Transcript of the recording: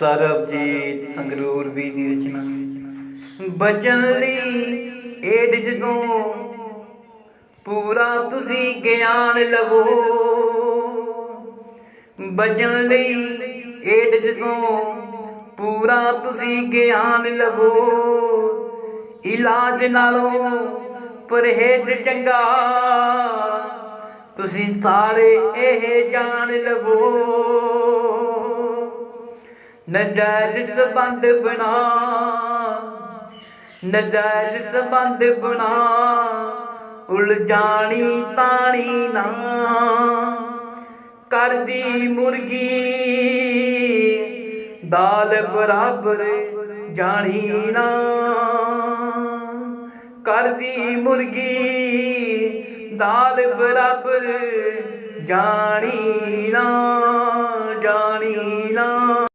ਸਰਬਜੀਤ ਸੰਗਰੂਰ ਵੀ ਦੀ ਰਚਨਾ। ਬਚਨ ਲਈ ਏਡ ਜਦੋਂ ਪੂਰਾ ਤੁਸੀਂ ਗਿਆਨ ਲਵੋ। ਬਚਨ ਲਈ ਏਡ ਜਦੋਂ ਪੂਰਾ ਤੁਸੀਂ ਗਿਆਨ ਲਵੋ। ਇਲਾਜ ਨਾਲੋਂ ਪਰਹੇਜ਼ ਚੰਗਾ, ਤੁਸੀਂ ਸਾਰੇ ਇਹ ਜਾਣ ਲਵੋ। ਨਜਾਇਜ਼ ਸੰਬੰਧ ਬਣਾ। ਨਜਾਇਜ਼ ਸੰਬੰਧ ਬਣਾ। ਉਲਝਾਣੀ ਤਾਣੀ ਨਾ। ਕਰਦੀ ਮੁਰਗੀ। ਦਾਲ ਬਰਾਬਰ ਜਾਣੀ ਨਾ। ਕਰਦੀ ਮੁਰਗੀ। ਦਾਲ ਬਰਾਬਰ ਜਾਣੀ ਨਾ। ਜਾਣੀ ਨਾ।